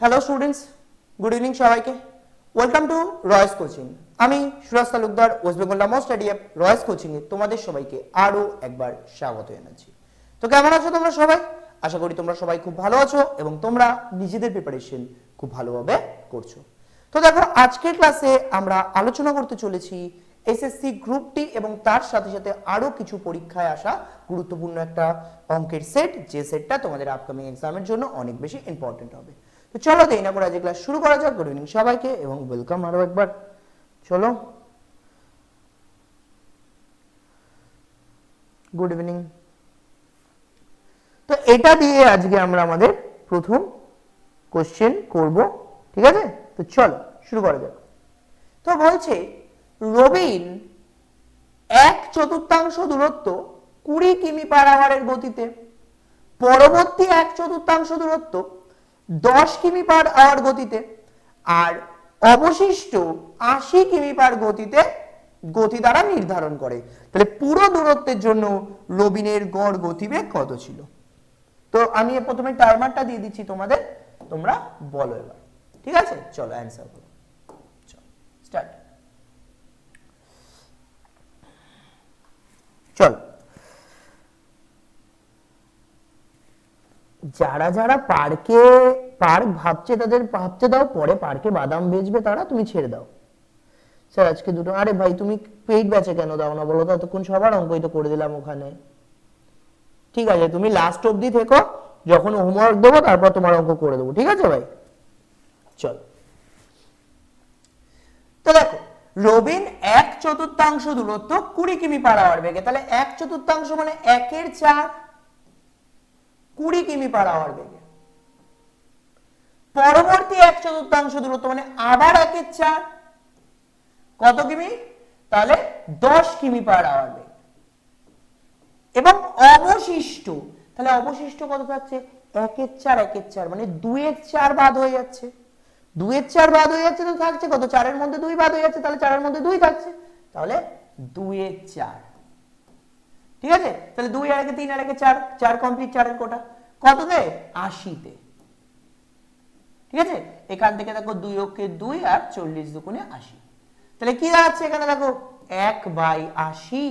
Hello students good evening সবাইকে। Welcome to Royce coaching আমি Suraj Talukdar West Bengal নামো স্টাডি রয়েস coaching এ তোমাদের সবাইকে আরও একবার স্বাগত জানাচ্ছি। তো কেমন আছো তোমরা সবাই? আশা করি তোমরা সবাই খুব ভালো আছো এবং তোমরা নিজেদের প্রিপারেশন খুব ভালোভাবে করছ। তো দেখো, আজকের ক্লাসে আমরা আলোচনা করতে চলেছি এসএসসি গ্রুপ ডি এবং তার সাথে সাথে আরও কিছু পরীক্ষায় আসা গুরুত্বপূর্ণ একটা অঙ্কের সেট যে সেটটা তোমাদের আপকামিং এক্সামের জন্য অনেক বেশি ইম্পর্টেন্ট হবে। তো চলো দেরি না করে আজকে ক্লাস শুরু করা যাক। গুড ইভিনিং সবাইকে এবং ওয়েলকাম আরও একবার। চলো। গুড ইভিনিং তো এটা দিয়ে আজকে আমরা আমাদের প্রথম কোশ্চেন করব, ঠিক আছে? তো চলো, শুরু করা যাক। তো বলছে, রবিন এক চতুর্থাংশ দূরত্ব কুড়ি কিমি পার আওয়ারের গতিতে, পরবর্তী এক চতুর্থাংশ দূরত্ব দশ কিমি পার আওয়ার গতিতে আর অবশিষ্ট আশি কিমি পার গতিতে গতি দ্বারা নির্ধারণ করে। তাহলে পুরো দূরত্বের জন্য রবিনের গড় গতিবেগ কত ছিল? তো আমি প্রথমে টার্মারটা দিয়ে দিচ্ছি তোমাদের, তোমরা বলো এবার। ঠিক আছে? চলো অ্যান্সার করো। চলো স্টার্ট চল। যারা যারা পার্কে, পার্ক ভাবছে তাদের ভাবতে দাও, পরে পার্কে বাদাম বেচবে তারা, তুমি ছেড়ে দাও। স্যার, আজকে দুটো, আরে ভাই, তুমি পেইড ব্যাচে কেন দাও না? বলো তো এতক্ষণ সবার অঙ্কই তো করে দিলাম ওখানে। ঠিক আছে, তুমি লাস্ট অবধি থেকো, যখন হোমওয়ার্ক দেবো, তারপর তোমার অঙ্ক করে দেবো। ঠিক আছে ভাই? চল। তো দেখো, রবিন এক চতুর্থাংশ দূরত্ব কুড়ি কিমি পার আওয়ার বেগে। তাহলে এক চতুর্থাংশ মানে একের চার কুড়ি কিমি পার আওয়ার বেগে। পরবর্তী এক চতুর্থাংশ দূরত্ব মানে আবার একের চার কত কিমি? তাহলে দশ কিমি পার আওয়ার বেগে। এবং অবশিষ্ট, তাহলে অবশিষ্ট কত থাকছে? একের চার একের চার মানে দুয়ের চার বাদ হয়ে যাচ্ছে। দুয়ের চার বাদ হয়ে যাচ্ছে তো থাকছে কত? চারের মধ্যে দুই বাদ হয়ে যাচ্ছে, তাহলে চারের মধ্যে দুই থাকছে। তাহলে দুয়ের চার ঠিক আছে? তাহলে দুই আর একে তিন আর একে চার চার কমপ্লিট চারের কোটা। কততে? আশিতে। ঠিক আছে? এখান থেকে দেখো দুই অক্ষে দুই আর চল্লিশ দুগুণে আশি। তাহলে কি দাঁড়াচ্ছে এখানে দেখো? এক বাই আশি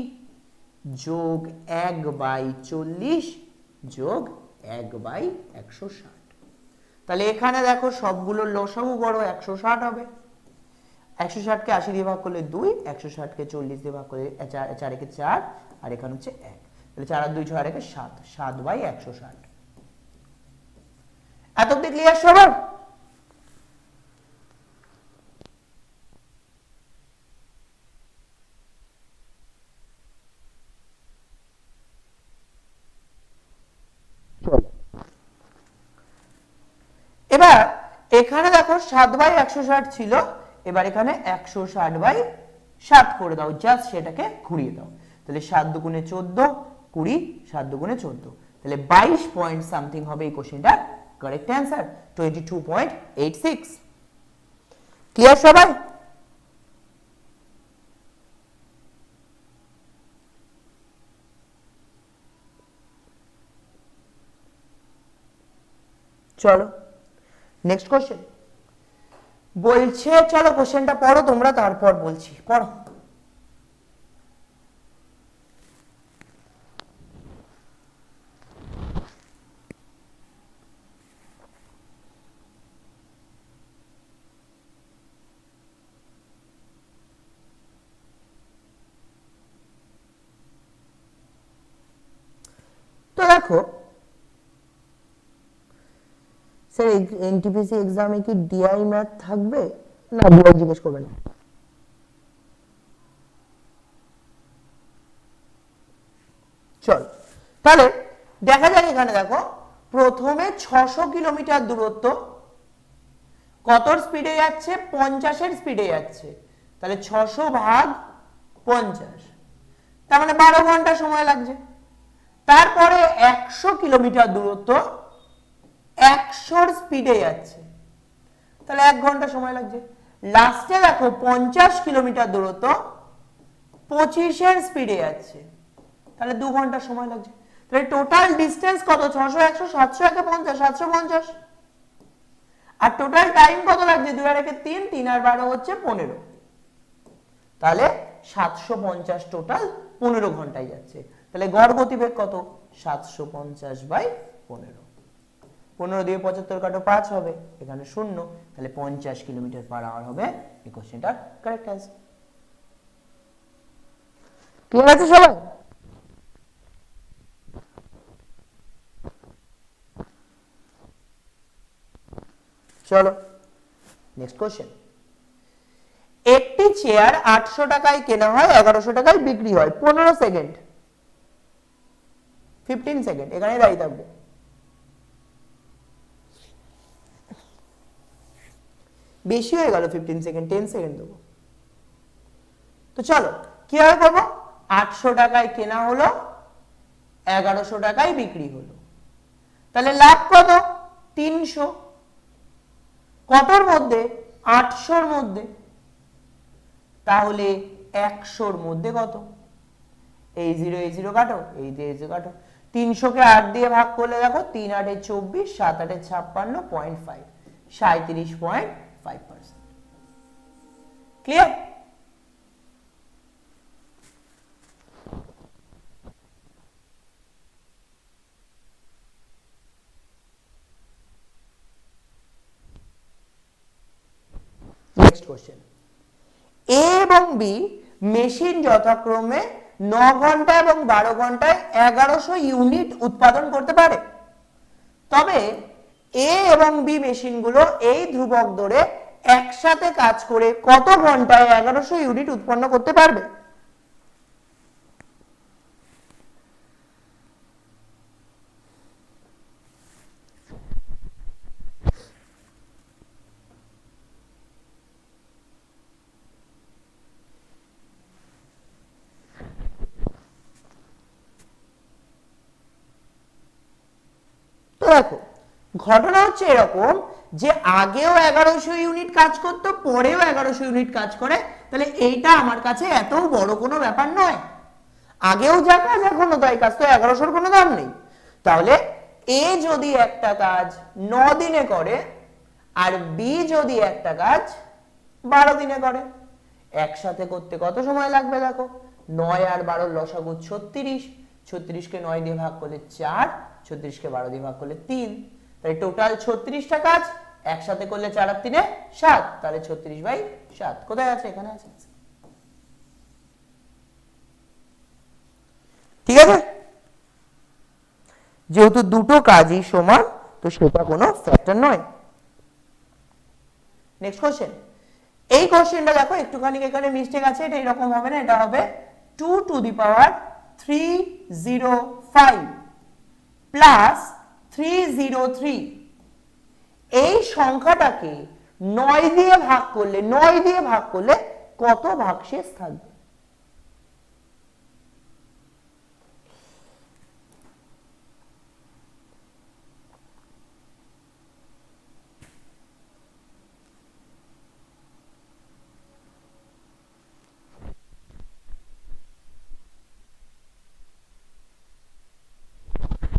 যোগ এক বাই চল্লিশ যোগ এক বাই একশো ষাট। তাহলে এখানে দেখো সবগুলো লসাগু বড়, একশো ষাট হবে। একশো ষাটকে আশি দিয়ে ভাগ করলে দুই, একশো ষাটকে চল্লিশ দিয়ে ভাগ করলে চার চার চার আর এখানে হচ্ছে এক। তাহলে চার আর দুই ছয় আর একে সাত। সাত বাই একশো ষাট। এত অব্দি ক্লিয়ার সবার? এবার এখানে দেখো সাত বাই একশো ষাট ছিল, এবার এখানে একশো ষাট বাই ষাট করে দাও জাস্ট সেটাকে ঘুরিয়ে দাও। তাহলে সাত দুগুণে চোদ্দ, কুড়ি, সাত দুগুণে চোদ্দ। তাহলে বাইশ পয়েন্ট সামথিং হবে এই কোশ্চেনটার correct answer twenty two point eight six clear সবাই? চলো নেক্সট কোশ্চেন বলছে, চলো কোশ্চেনটা পড়ো, তোমরা তারপর বলছি, পড়ো তো দেখো স্যার এনটিপিসি এক্সামে কি ডিআই ম্যাথ থাকবে? না ডিআই জিজ্ঞেস করবে না। চল, তাহলে দেখা যাক এখানে দেখো, প্রথমে ছশো কিলোমিটার দূরত্ব কত স্পিডে যাচ্ছে? পঞ্চাশের স্পিডে যাচ্ছে। তাহলে ছশো ভাগ পঞ্চাশ। তার মানে বারো ঘণ্টা সময় লাগছে। তারপরে একশো কিলোমিটার দূরত্ব একশোর স্পিডে যাচ্ছে। তাহলে এক ঘণ্টা সময় লাগছে। লাস্টে দেখো পঞ্চাশ কিলোমিটার দূরত্ব পঁচিশের স্পিডে যাচ্ছে। তাহলে দু ঘণ্টা সময় লাগছে। তাহলে টোটাল ডিস্টেন্স কত? ছশো, একশো, সাতশো, একে পঞ্চাশ, সাতশো পঞ্চাশ। আর টোটাল টাইম কত লাগছে? দুই আর একে তিন তিন আর বারো হচ্ছে পনেরো। তাহলে সাতশো পঞ্চাশ টোটাল পনেরো ঘন্টায় যাচ্ছে। তাহলে গড় গতিবেগ কত? সাতশো পঞ্চাশ বাই পনেরো। পনেরো দিয়ে পঁচাত্তর কাটো পাঁচ হবে এখানে শূন্য তাহলে পঞ্চাশ কিলোমিটার পার আওয়ার হবে এই কোশ্চেনটার কারেক্ট অ্যান্সার ক্লিয়ার আছে সবাই? চলো নেক্সট কোশ্চেন একটি চেয়ার আটশো টাকায় কেনা হয় এগারোশো টাকায় বিক্রি হয় পনেরো সেকেন্ড ফিফটিন সেকেন্ড এখানে দাঁড়িয়ে থাকবে। বেশি হয়ে গেল ফিফটিন সেকেন্ড টেন সেকেন্ড দেবো। তো চলো, কীভাবে করব আটশো টাকায় কেনা হলো, এগারোশো টাকায় বিক্রি হলো। তাহলে লাভ কত? তিনশো। কতর মধ্যে? আটশোর মধ্যে। তাহলে একশোর মধ্যে কত? এই জিরো এই জিরো কাটো, এই দিয়ে জিরো কাটো। তিনশোকে আট দিয়ে ভাগ করলে দেখো তিন আটে চব্বিশ, সাত আটে ছাপ্পান্ন পয়েন্ট ফাইভ সাঁত্রিশ পয়েন্ট ফাইভ পার্সেন্ট ক্লিয়ার এবং বি মেশিন যথাক্রমে ন ঘণ্টা এবং বারো ঘন্টায় এগারোশো ইউনিট উৎপাদন করতে পারে। তবে এ এবং বি মেশিনগুলো এই ধ্রুবক ধরে একসাথে কাজ করে কত ঘন্টায় এগারোশো ইউনিট উৎপন্ন করতে পারবে? দেখো ঘটনা হচ্ছে এরকম যে আগেও এগারোশো ইউনিট কাজ করতো, পরেও এগারোশো ইউনিট কাজ করে। তাহলে এইটা আমার কাছে এত বড় কোনো ব্যাপার নয়। আগেও যা কাজ, এখনও তাই কাজ। তো এগারোশোর কোনো দাম নেই। তাহলে এ যদি একটা কাজ ন দিনে করে, আর বি যদি একটা কাজ বারো দিনে করে। একসাথে করতে কত সময় লাগবে, দেখো? নয় আর বারো লসাগু ছত্রিশ। ছত্রিশকে নয় দিয়ে ভাগ করলে চার, ছত্রিশকে বারো দিয়ে ভাগ করলে তিন। তাহলে টোটাল ছত্রিশটা কাজ একসাথে করলে চার আর তিনে সাত। তাহলে ছত্রিশ বাই সাত। কোথায় আছে? এখানে আছে। ঠিক আছে? যেহেতু দুটো কাজই সমান, তো সেটা কোনো ফ্যাক্টর নয়। নেক্সট কোশ্চেন এই কোশ্চেনটা দেখো, একটুখানি এখানে মিস্টেক আছে, এটা এরকম হবে না, এটা হবে two to the power three zero five plus three zero three এই সংখ্যাটাকে নয় দিয়ে ভাগ করলে, নয় দিয়ে ভাগ করলে কত ভাগশেষ থাকবে?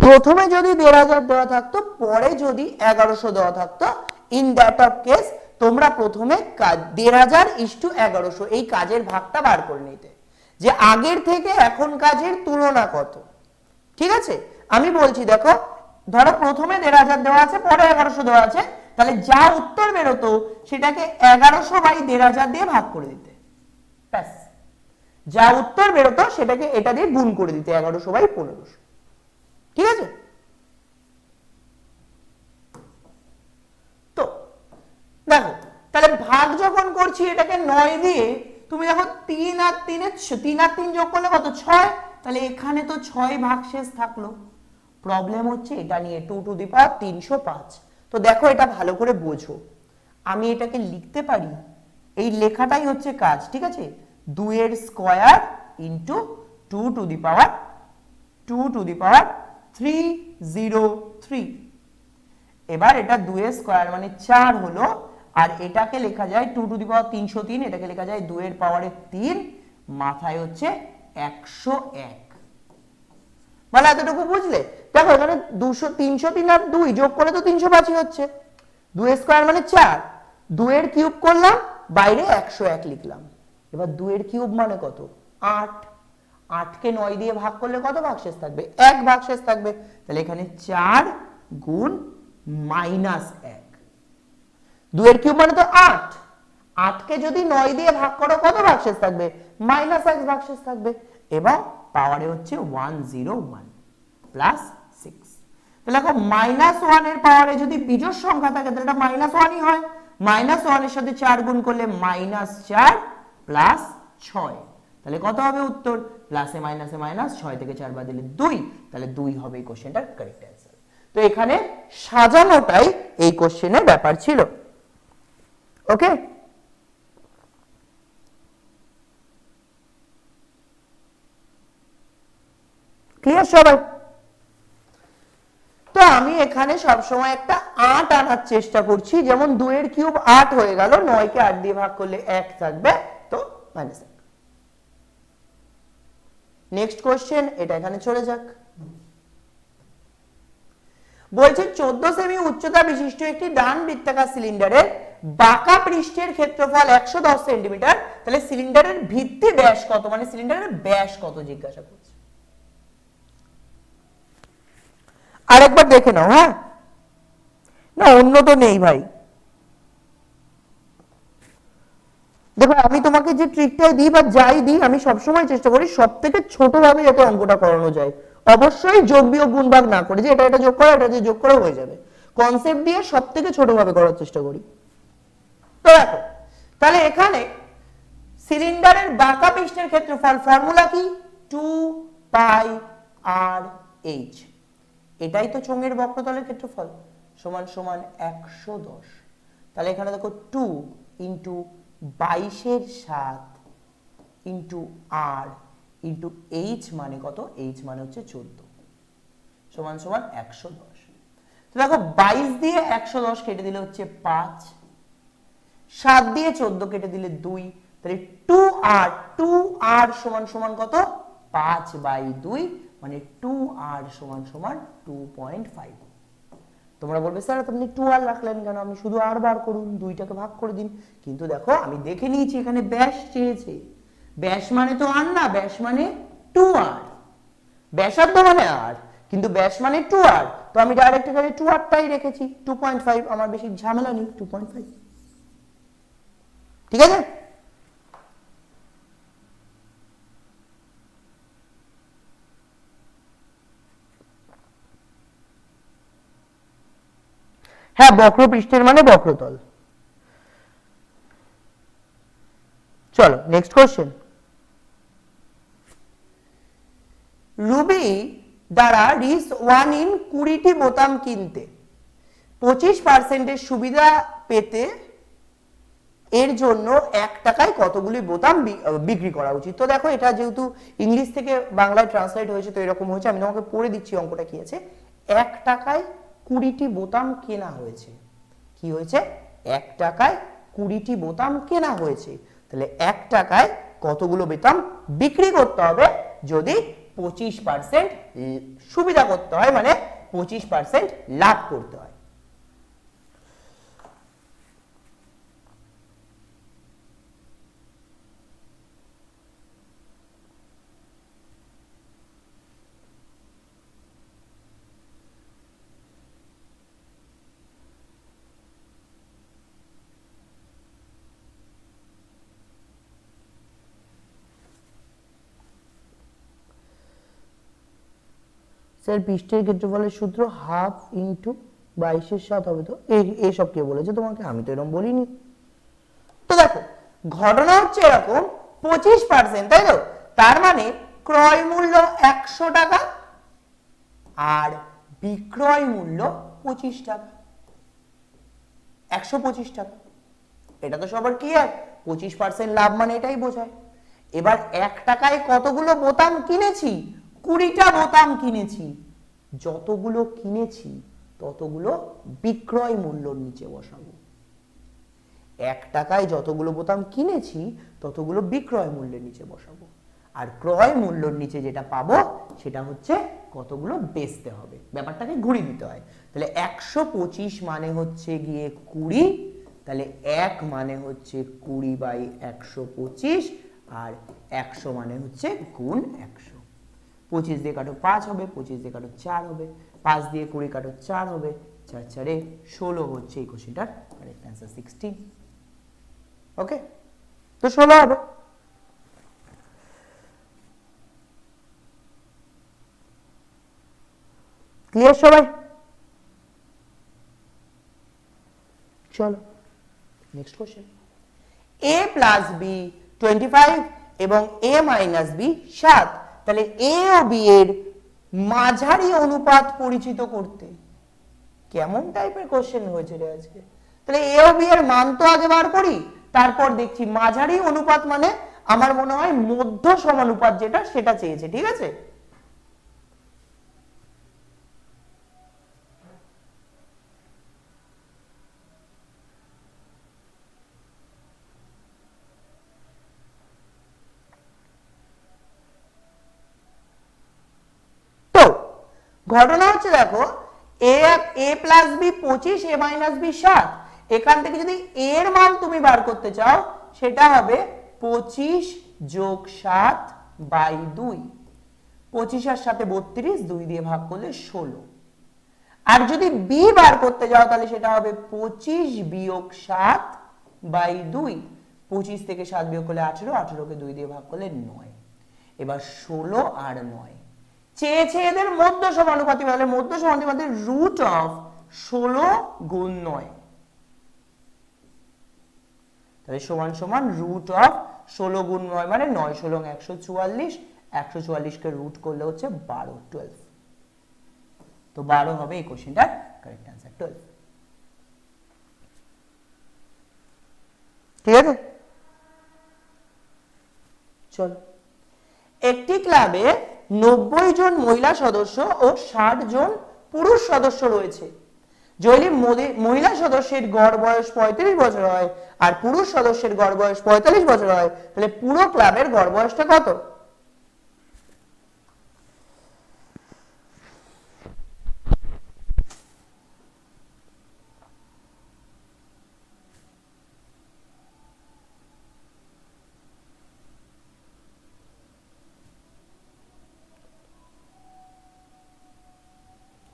প্রথমে যদি দেড় হাজার দেওয়া থাকতো, পরে যদি এগারোশো দেওয়া থাকতো ইন দ্যাট অফ কেস তোমরা প্রথমে দেড় হাজার ইস্টু এগারোশো, এই কাজের ভাগটা বার করে নিতে। যে আগের থেকে এখন কাজের তুলনা কত? ঠিক আছে? আমি বলছি, দেখো, ধরো প্রথমে দেড় হাজার দেওয়া আছে, পরে এগারোশো দেওয়া আছে, তাহলে যা উত্তর বেরোতো, সেটাকে এগারোশো বাই দেড় হাজার দিয়ে ভাগ করে দিতে। যা উত্তর বেরোতো, সেটাকে এটা দিয়ে গুণ করে দিতে, এগারোশো বাই পনেরোশো। ঠিক আছে? তো, দেখো, তাহলে ভাগ যখন করছি এটাকে নয় দিয়ে, তুমি দেখো তিন আর তিনে তিন আর তিন যোগ করলে কত? ছয়? তাহলে এখানে তো ছয় ভাগ শেষ থাকল। প্রবলেম হচ্ছে এটা নিয়ে টু টু দি পাওয়ার তিনশো পাঁচ। তো দেখো এটা ভালো করে বোঝো। আমি এটাকে লিখতে পারি, এই লেখাটাই হচ্ছে কাজ, ঠিক আছে? দুইয়ের square into two to the power two to the power three এবার এটা দুয়ের মানে হলো, আর এটাকে লেখা যায় টু দি পাওয়ার তিনশো তিন এটাকে লেখা যায় দুয়ের মাথায় হচ্ছে মানে এতটুকু বুঝলে? দেখো এখানে দুশো, তিনশো তিন আর দুই যোগ করে তো তিনশো পাঁচই হচ্ছে। দুই স্কোয়ার মানে চার। দুয়ের কিউব করলাম, বাইরে একশো এক লিখলাম। এবার দুয়ের কিউব মানে কত? আট। আটকে নয় দিয়ে ভাগ করলে কত ভাগশেষ থাকবে? এক ভাগশেষ থাকবে। তাহলে এখানে চার গুণ মাইনাস এক। দুয়ের কিউব মানে তো আট। আটকে যদি নয় দিয়ে ভাগ করো, কত ভাগশেষ থাকবে? মাইনাস এক ভাগশেষ থাকবে। এবং পাওয়ারে হচ্ছে one zero one plus six. তাহলে দেখো, মাইনাস ওয়ানের পাওয়ারে যদি বিজোড় সংখ্যা থাকে, তাহলে এটা মাইনাস ওয়ানই হয়। মাইনাস ওয়ানের সাথে চার গুণ করলে মাইনাস চার প্লাস ছয়। তাহলে কত হবে উত্তর? প্লাসে মাইনাসে মাইনাস ছয় থেকে চার বাদ দিলে দুই, তাহলে দুই হবে এই কোশ্চেনটার কারেক্ট অ্যান্সার তো এখানে সাজানোটাই এই কোশ্চেনের ব্যাপার ছিল। ওকে ক্লিয়ার সবাই? তো আমি এখানে সবসময় একটা আট আনার চেষ্টা করছি, যেমন দুয়ের কিউব আট হয়ে গেল, নয়কে আট দিয়ে ভাগ করলে এক থাকবে, তো মাইনাস নেক্সট কোশ্চেন এটা এখানে চলে যাক। বলছে, চোদ্দ সেমি উচ্চতা বিশিষ্ট একটি ডান বৃত্তাকার সিলিন্ডারের বাঁকা পৃষ্ঠের ক্ষেত্রফল একশো দশ সেন্টিমিটার, তাহলে সিলিন্ডারের ভিত্তি ব্যাস কত? মানে সিলিন্ডারের ব্যাস কত, জিজ্ঞাসা করছে। আরেকবার দেখে নাও হ্যাঁ? না, অন্য তো নেই ভাই। দেখো আমি তোমাকে যে ট্রিকটাই দিই বা যাই দিই, আমি সবসময় চেষ্টা করি সব থেকে ছোটভাবে যাতে অঙ্কটা করানো যায়। অবশ্যই যোগ বিয়োগ গুণ ভাগ না করে যে এটা এটা যোগ করো, এটা দিয়ে যোগ করে হয়ে যাবে। কনসেপ্ট দিয়ে সব থেকে ছোটভাবে করার চেষ্টা করি। তো দেখো, তাহলে এখানে সিলিন্ডারের বাঁকা পৃষ্ঠের ক্ষেত্রফল ফর্মুলা কি? টু পাই আর এইচ এটাই তো চোঙের বক্রতলের ক্ষেত্রফল, সমান সমান একশো দশ। তাহলে এখানে দেখো টু ইন্টু বাইশের সাত ইন্টু আর ইন্টু এইচ মানে কত? এইচ মানে হচ্ছে চোদ্দ। সমান সমান একশো দশ। তো দেখো, বাইশ দিয়ে একশো দশ কেটে দিলে হচ্ছে পাঁচ। সাত দিয়ে চোদ্দ কেটে দিলে দুই। তাহলে টু আর টু আর সমান সমান কত? পাঁচ বাই দুই মানে টু আর সমান সমান টু পয়েন্ট ফাইভ তোমরা বলবে, স্যার, আপনি টু আর রাখলেন কেন? আপনি শুধু আর বার করুন, দুইটাকে ভাগ করে দিন। কিন্তু দেখো, আমি দেখে নিয়েছি, এখানে ব্যাস চেয়েছে। ব্যাস মানে তো আর না, ব্যাস মানে টু আর ব্যাসার্ধ মানে আর, কিন্তু ব্যাস মানে টু আর তো আমি ডাইরেক্ট এখানে টু আরটাই রেখেছি। টু পয়েন্ট ফাইভ আমার বেশি ঝামেলা নেই টু পয়েন্ট ফাইভ ঠিক আছে? হ্যাঁ বক্র পৃষ্ঠের মানে বক্রতল। চলো নেক্সট কোশ্চেন রুবি দ্বারা রিস ওয়ান ইন কুড়িটি বোতাম কিনতে পঁচিশ পার্সেন্টের সুবিধা পেতে এর জন্য এক টাকায় কতগুলি বোতাম বিক্রি করা উচিত? তো দেখো, এটা যেহেতু ইংলিশ থেকে বাংলায় ট্রান্সলেট হয়েছে, তো এরকম হয়েছে, আমি তোমাকে পড়ে দিচ্ছি, অঙ্কটা কি আছে? এক টাকায় কুড়িটি বোতাম কেনা হয়েছে। কি হয়েছে? এক টাকায় কুড়িটি বোতাম কেনা হয়েছে। তাহলে এক টাকায় কতগুলো বোতাম বিক্রি করতে হবে? যদি পঁচিশ পার্সেন্ট সুবিধা করতে হয় মানে পঁচিশ পার্সেন্ট লাভ করতে হয়। স্যার, পৃষ্ঠের ক্ষেত্রফলের সূত্র হাফ ইন্টু বাইশের সাত হবে তো? এই এইসব কে বলেছে তোমাকে? আমি তো এরকম বলিনি। তো দেখো, ঘটনা হচ্ছে এরকম, পঁচিশ পার্সেন্ট তাই তো? তার মানে ক্রয় মূল্য একশো টাকা আর বিক্রয় মূল্য পঁচিশ টাকা। একশো পঁচিশ টাকা। এটা তো সবার ক্লিয়ার পঁচিশ পার্সেন্ট লাভ মানে এটাই বোঝায়। এবার এক টাকায় কতগুলো বোতাম কিনেছি? কুড়িটা বোতাম কিনেছি। যতগুলো কিনেছি, ততগুলো বিক্রয় মূল্যর নিচে বসাবো। এক টাকায় যতগুলো বোতাম কিনেছি, ততগুলো বিক্রয় মূল্যের নিচে বসাবো। আর ক্রয় মূল্যর নিচে যেটা পাবো, সেটা হচ্ছে কতগুলো বেচতে হবে। ব্যাপারটাকে ঘুরি দিতে হয়। তাহলে একশো পঁচিশ মানে হচ্ছে গিয়ে কুড়ি, তাহলে এক মানে হচ্ছে কুড়ি বাই একশো পঁচিশ, আর একশো মানে হচ্ছে গুণ একশো। পঁচিশ দিয়ে কাটো পাঁচ হবে, পঁচিশ দিয়ে কাটো চার হবে, পাঁচ দিয়ে কুড়ি কাটো চার হবে, চার চারে ষোলো হচ্ছে এই কোশ্চেনটার কারেক্ট অ্যান্সার সিক্সটিন ওকে তো ষোলো হবে। ক্লিয়ার সবাই? চলো next question A plus B twenty five এবং এ মাইনাস বি সাত তাহলে এ ও বি এর মাঝারি অনুপাত পরিচিত করতে কেমন টাইপের কোশ্চেন হয়েছে রে আজকে? তাহলে এ ও বি এর মান তো আগে বার করি, তারপর দেখছি মাঝারি অনুপাত মানে আমার মনে হয় মধ্য সমানুপাত যেটা, সেটা চেয়েছে, ঠিক আছে তো ঘটনা হচ্ছে দেখো এ এ প্লাস বি পঁচিশ এ মাইনাস বি সাত। এখান থেকে যদি এর মান তুমি বার করতে চাও, সেটা হবে পঁচিশ যোগ সাত বাই দুই। পঁচিশের সাথে বত্রিশ, দুই দিয়ে ভাগ করলে ষোলো। আর যদি বি বার করতে যাও, তাহলে সেটা হবে পঁচিশ বিয়োগ সাত বাই দুই। পঁচিশ থেকে সাত বিয়োগ করলে আঠেরো, আঠেরোকে দুই দিয়ে ভাগ করলে নয়। এবার ষোলো আর নয়। চেয়েছে এদের মধ্য সমানুপাতি তাহলে মধ্য সমানুপাতির রুট অফ ষোলো গুণ নয়। তাহলে সমান সমান রুট অফ ষোলো গুণ নয় মানে নয় ষোলো একশো চুয়াল্লিশ, একশো চুয়াল্লিশকে রুট করলে হচ্ছে বারো টুয়েলভ তো বারো হবে এই কোশ্চেনটার কারেক্ট অ্যান্সার টুয়েলভ ঠিক আছে? চলো। একটি ক্লাবে নব্বই জন মহিলা সদস্য ও ষাট জন পুরুষ সদস্য রয়েছে। যদি মহিলা সদস্যের গড় বয়স পঁয়ত্রিশ বছর হয় আর পুরুষ সদস্যের গড় বয়স পঁয়তাল্লিশ বছর হয়, তাহলে পুরো ক্লাবের গড় বয়সটা কত?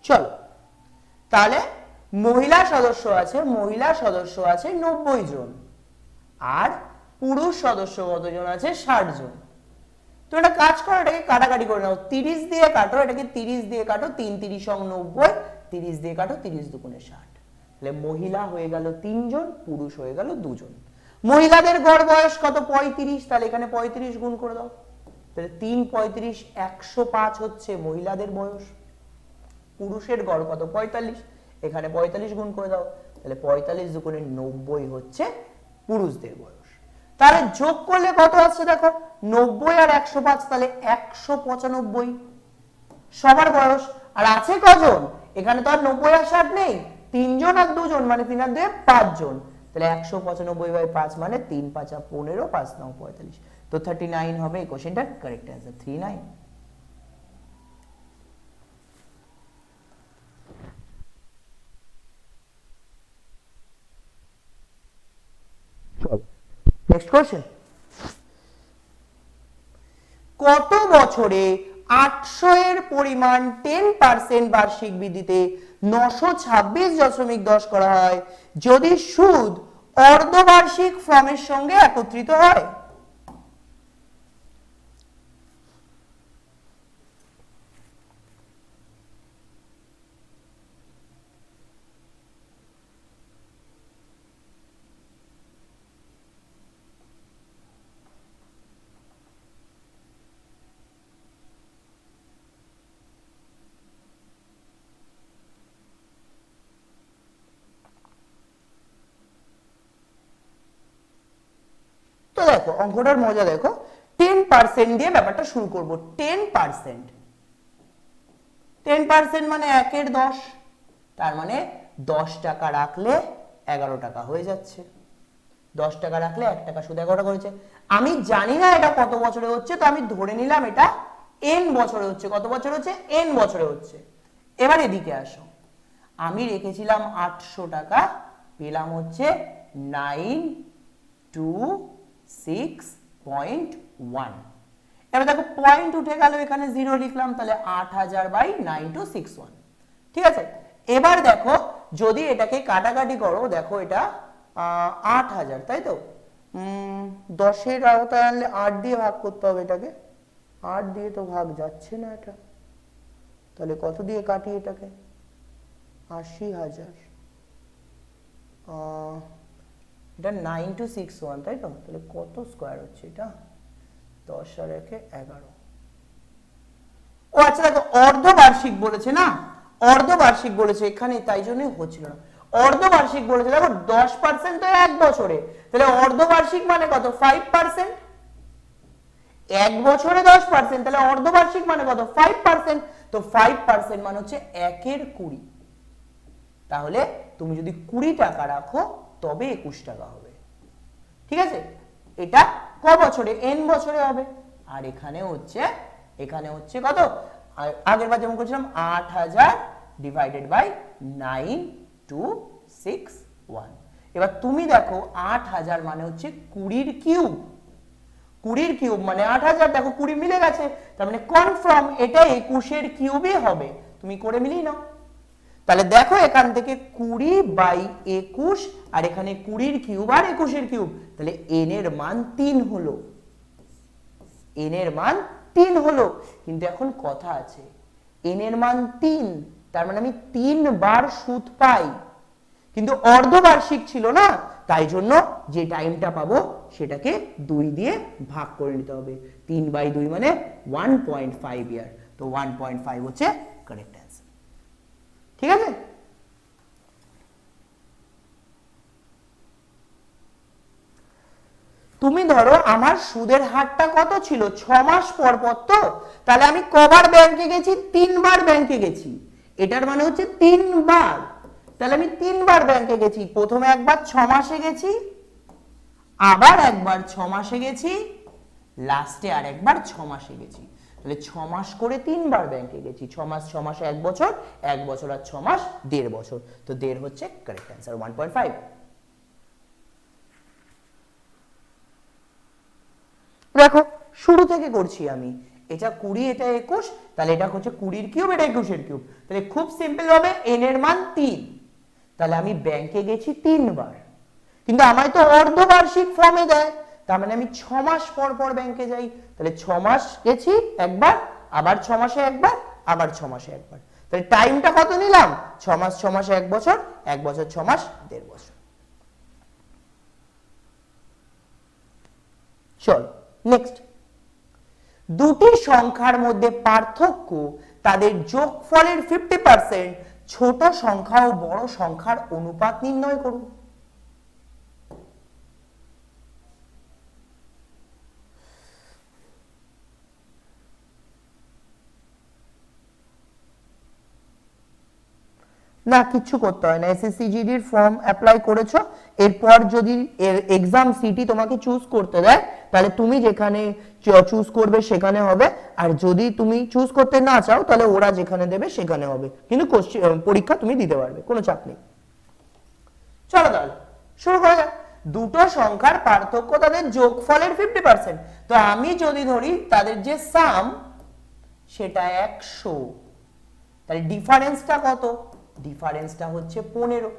চলো। তাহলে মহিলা সদস্য আছে, মহিলা সদস্য আছে নব্বই জন। আর পুরুষ সদস্য কতজন আছে? ষাট জন। তো একটা কাজ করো, এটাকে কাটাকাটি করে নাও। তিরিশ দিয়ে কাটো, এটাকে তিরিশ দিয়ে কাটো, তিন তিরিশ অং নব্বই, তিরিশ দিয়ে কাটো, তিরিশ দুগুণে ষাট। তাহলে মহিলা হয়ে গেল তিনজন, পুরুষ হয়ে গেল দুজন। মহিলাদের গড় বয়স কত? পঁয়ত্রিশ। তাহলে এখানে পঁয়ত্রিশ গুণ করে দাও। তাহলে তিন পঁয়ত্রিশ, একশো পাঁচ হচ্ছে মহিলাদের বয়স। পুরুষের গড় কত? পঁয়তাল্লিশ। এখানে পঁয়তাল্লিশ গুণ করে দাও। তাহলে পঁয়তাল্লিশ দুগুণে নব্বই হচ্ছে পুরুষদের বয়স। তাহলে যোগ করলে কত আসছে দেখো? নব্বই আর একশো পাঁচ, তাহলে একশো পঁচানব্বই। সবার বয়স। আর আছে কজন? এখানে তো আর নব্বই আর ষাট নেই। তিনজন আর দুজন মানে তিন আর দুয়ে পাঁচজন। তাহলে একশো পঁচানব্বই বাই পাঁচ মানে তিন পাঁচা পনেরো, পাঁচ নয় পঁয়তাল্লিশ। তো থার্টি নাইন হবে এই কোশ্চেনটার correct answer three nine next question কত বছরে আটশো এর পরিমাণ টেন পার্সেন্ট বার্ষিক বৃদ্ধিতে নশো ছাব্বিশ দশমিক দশ করা হয়? যদি সুদ অর্ধবার্ষিক ফর্মের সঙ্গে একত্রিত হয় তো দেখো, অঙ্কটার মজা দেখো। টেন পার্সেন্ট দিয়ে ব্যাপারটা শুরু করব। টেন পার্সেন্ট টেন পার্সেন্ট মানে একের দশ। তার মানে দশ টাকা রাখলে এগারো টাকা হয়ে যাচ্ছে। দশ টাকা রাখলে এক টাকা সুদ এগারো টাকা করেছে আমি জানি না এটা কত বছরে হচ্ছে, তো আমি ধরে নিলাম এটা এন বছরে হচ্ছে। কত বছর হচ্ছে? এন বছরে হচ্ছে। এবার এদিকে আসো। আমি রেখেছিলাম আটশো টাকা, পেলাম হচ্ছে নাইন টু এবার দেখো পয়েন্ট উঠে গেল, এখানে জিরো লিখলাম, তাহলে আট হাজার by nine two six one ঠিক আছে? এবার দেখো, যদি এটাকে কাটাকাটি করো, দেখো এটা আট হাজার, তাই তো? দশের আওতায় আনলে আট দিয়ে ভাগ করতে হবে এটাকে। আট দিয়ে তো ভাগ যাচ্ছে না এটা। তাহলে কত দিয়ে কাটি এটাকে? আশি হাজার। এটা নাইন টু সিক্স ওয়ান তাই তো? তাহলে কত স্কোয়ার হচ্ছে এটা? দশ আর একে এগারো। ও আচ্ছা দেখো, অর্ধবার্ষিক বলেছে না? অর্ধবার্ষিক বলেছে, এখানে তাই জন্যই হচ্ছিল না। অর্ধবার্ষিক বলেছে, দেখো, দশ পার্সেন্ট তো এক বছরে। তাহলে অর্ধবার্ষিক মানে কত? ফাইভ পার্সেন্ট এক বছরে দশ পার্সেন্ট তাহলে অর্ধবার্ষিক মানে কত? ফাইভ পার্সেন্ট তো ফাইভ পার্সেন্ট মানে হচ্ছে একের কুড়ি। তাহলে তুমি যদি কুড়ি টাকা রাখো তবে একুশ টাকা হবে। ঠিক আছে? এটা ক বছরে? এন বছরে হবে। আর এখানে হচ্ছে এখানে হচ্ছে কত? আগের বার যেমন করছিলাম, আট হাজার divided by nine two six one এবার তুমি দেখো, আট হাজার মানে হচ্ছে কুড়ির কিউব কুড়ির কিউব মানে আট হাজার, দেখো কুড়ি মিলে গেছে। তার মানে কনফার্ম এটা একুশের কিউবই হবে। তুমি করে মিলিয়ে নাও। তাহলে দেখো এখান থেকে কুড়ি বাই একুশ, আর এখানে কুড়ির কিউব আর একুশের কিউব, তাহলে এন এর মান তিন হলো। এন এর মান তিন হলো। কিন্তু এখন কথা আছে এন এর মান তিন, তার মানে আমি তিনবার সুদ পাই। কিন্তু অর্ধবার্ষিক ছিল না, তাই জন্য যে টাইমটা পাবো সেটাকে দুই দিয়ে ভাগ করে নিতে হবে। তিন বাই দুই মানে ওয়ান পয়েন্ট ফাইভ ইয়ার তো ওয়ান পয়েন্ট ফাইভ হচ্ছে কারেক্ট ঠিক আছে? তুমি ধরো আমার সুদের হারটা কত ছিল? ছ মাস পর পর তো? তাহলে আমি কবার ব্যাংকে গেছি? তিনবার ব্যাংকে গেছি। এটার মানে হচ্ছে তিনবার। তাহলে আমি তিনবার ব্যাংকে গেছি। প্রথমে একবার ছ মাসে গেছি, আবার একবার ছ মাসে গেছি লাস্টে আর একবার ছ মাসে গেছি। তাহলে ছ মাস করে তিনবার ব্যাংকে গেছি। ছ মাস, ছ মাসে, এক বছর এক বছর আর ছ মাস, দেড় বছর। তো দেড় হচ্ছে correct answer one point five দেখো, শুরু থেকে করছি আমি। এটা কুড়ি, এটা একুশ, তাহলে এটা হচ্ছে কুড়ির কিউব এটা একুশের কিউব তাহলে খুব সিম্পল হবে এন এর মান তিন। তাহলে আমি ব্যাংকে গেছি তিনবার। কিন্তু আমায় তো অর্ধবার্ষিক ফর্মে দেয়। তার মানে আমি ছ মাস পর পর ব্যাংকে যাই। তাহলে ছ মাস গেছি, একবার, আবার ছ মাসে একবার, আবার ছ মাসে একবার। তাহলে টাইমটা কত নিলাম? ছ মাস ছ মাসে এক বছর এক বছর ছ মাস দেড় বছর। চল নেক্সট দুটি সংখ্যার মধ্যে পার্থক্য তাদের যোগফলের ফিফটি পার্সেন্ট ছোট সংখ্যা ও বড় সংখ্যার অনুপাত নির্ণয় করুন। না কিচ্ছু করতে হয় না। এসএসসি জিডির ফর্ম অ্যাপ্লাই করেছ, এরপর যদি এক্সাম সিটি তোমাকে চুজ করতে দেয়, তাহলে তুমি যেখানে চুজ করবে সেখানে হবে। আর যদি তুমি চুজ করতে না চাও, তাহলে ওরা যেখানে দেবে সেখানে হবে। কিন্তু পরীক্ষা তুমি দিতে পারবে, কোনো চাপ নেই। চলো তাহলে, শুরু করা যাক। দুটো সংখ্যার পার্থক্য তাদের যোগফলের ফিফটি পার্সেন্ট তো আমি যদি ধরি, তাদের যে সাম সেটা একশো। তাহলে ডিফারেন্সটা কত? ডিফারেন্সটা হচ্ছে পনেরো।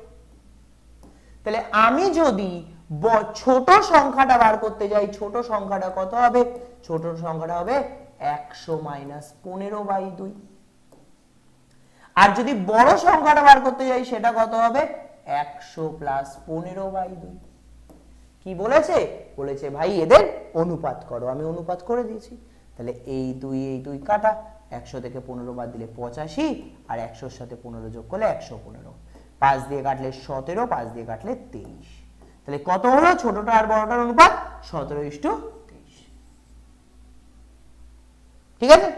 তাহলে আমি যদি ছোট সংখ্যাটা বার করতে যাই, ছোট সংখ্যাটা কত হবে? ছোট সংখ্যাটা হবে একশো মাইনাস পনেরো বাই দুই। আর যদি বড় সংখ্যাটা বার করতে যাই, সেটা কত হবে? একশো প্লাস পনেরো বাই দুই। কি বলেছে? বলেছে, ভাই, এদের অনুপাত করো। আমি অনুপাত করে দিয়েছি। তাহলে এই দুই এই দুই কাটা। একশো থেকে পনেরো বাদ দিলে পঁচাশি, আর একশোর সাথে পনেরো যোগ করলে একশো পনেরো। পাঁচ দিয়ে কাটলে সতেরো, পাঁচ দিয়ে কাটলে তেইশ তাহলে কত হলো? ছোটটা আর বড়টার অনুপাত সতেরো ইস্টু তেইশ ঠিক আছে?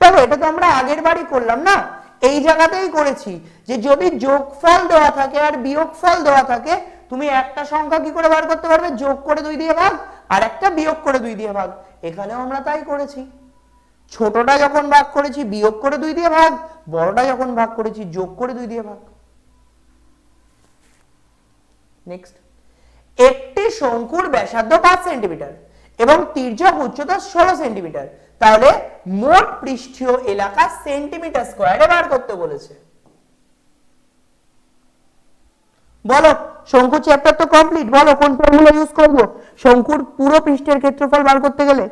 দেখো, এটা তো আমরা আগের বারই করলাম না? এই জায়গাতেই করেছি যে যদি যোগফল দেওয়া থাকে আর বিয়োগফল দেওয়া থাকে তুমি একটা সংখ্যা কি করে বার করতে পারবে? যোগ করে দুই দিয়ে ভাগ, আর একটা বিয়োগ করে দুই দিয়ে ভাগ। এখানেও আমরা তাই করেছি। ছোটটা যখন ভাগ করেছি, বিয়োগ করে দুই দিয়ে ভাগ, বড়টা যখন ভাগ করেছি, যোগ করে দুই দিয়ে ভাগ। নেক্সট একটি শঙ্কুর ব্যাসার্ধ পাঁচ সেন্টিমিটার এবং তির্যক উচ্চতা ষোলো সেন্টিমিটার। তাহলে মোট পৃষ্ঠীয় এলাকা সেন্টিমিটার স্কোয়ারে বার করতে বলেছে। বলো শঙ্কু চ্যাপ্টার তো কমপ্লিট বলো কোন ফর্মুলা ইউজ করব? শঙ্কুর পুরো পৃষ্ঠের ক্ষেত্রফল বার করতে গেলে?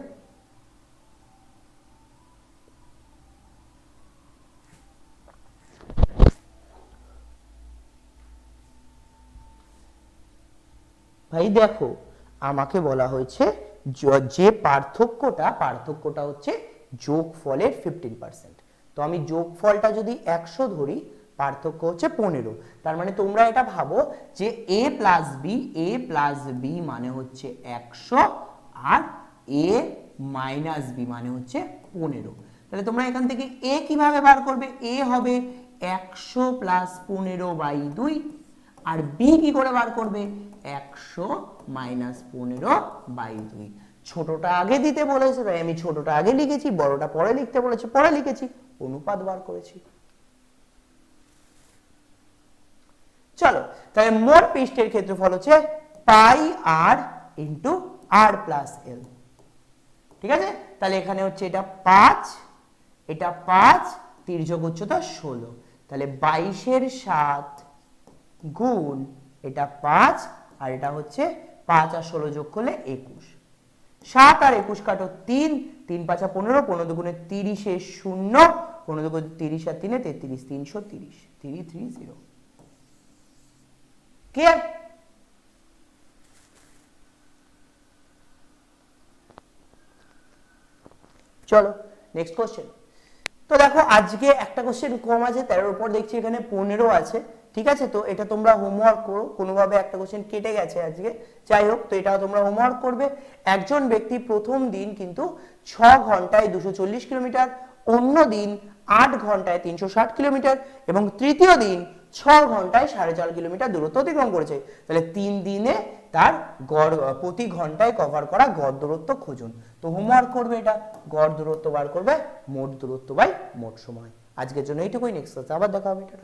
ভাই দেখো, আমাকে বলা হয়েছে য- পার্থক্যটা পার্থক্যটা হচ্ছে যোগফলের ফিফটিন পার্সেন্ট তো আমি যোগফলটা যদি একশো ধরি পার্থক্য হচ্ছে পনেরো। তার মানে তোমরা এটা ভাবো যে A plus B A plus B মানে হচ্ছে একশো আর এ মাইনাস বি মানে হচ্ছে পনেরো। তাহলে তোমরা এখান থেকে এ কীভাবে বার করবে? এ হবে একশো প্লাস পনেরো বাই দুই আর বি কি করে বার করবে? একশো মাইনাস পনেরো বাই দুই। ছোটটা আগে দিতে বলেছে, তাই আমি ছোটটা আগে লিখেছি, বড়টা পরে লিখতে বলেছে, পরে লিখেছি, অনুপাত বার করেছি। চলো, তাহলে মোট পৃষ্ঠের ক্ষেত্রফল হচ্ছে পাই আর ইন্টু আর প্লাস এল ঠিক আছে? তাহলে এখানে হচ্ছে এটা পাঁচ এটা পাঁচ তির্যক উচ্চতা ষোলো। তাহলে বাইশের সাত গুণ এটা পাঁচ, আর এটা হচ্ছে পাঁচ আর ষোলো যোগ করলে একুশ। সাত আর একুশ কাটো তিন তিন পাঁচা পনেরো পনেরো দুগুণে তিরিশে শূন্য, পনেরো দুগুণে তিরিশ আর তিনে তেত্রিশ, তিনশো তিরিশ থ্রি থ্রি, জিরো। ক্লিয়ার চলো নেক্সট কোশ্চেন তো দেখো, আজকে একটা কোশ্চেন কম আছে, তেরোর উপর দেখছি এখানে পনেরো আছে, ঠিক আছে? তো এটা তোমরা হোমওয়ার্ক করো, কোনোভাবে একটা কোশ্চেন কেটে গেছে আজকে। যাই হোক, তো এটা তোমরা হোমওয়ার্ক করবে। একজন ব্যক্তি প্রথম দিন কিন্তু ছ ঘন্টায় দুশো চল্লিশ কিলোমিটার, অন্য দিন আট ঘন্টায় তিনশো ষাট কিলোমিটার, এবং তৃতীয় দিন ছ ঘন্টায় সাড়ে চার কিলোমিটার দূরত্ব অতিক্রম করেছে। তাহলে তিন দিনে তার গড়, প্রতি ঘন্টায় কভার করা গড় দূরত্ব খুঁজুন। তো হোমওয়ার্ক করবে এটা। গড় দূরত্ব বার করবে, মোট দূরত্ব বাই মোট সময়। আজকের জন্য এইটুকুই। নেক্সট আবার দেখা হবে এটা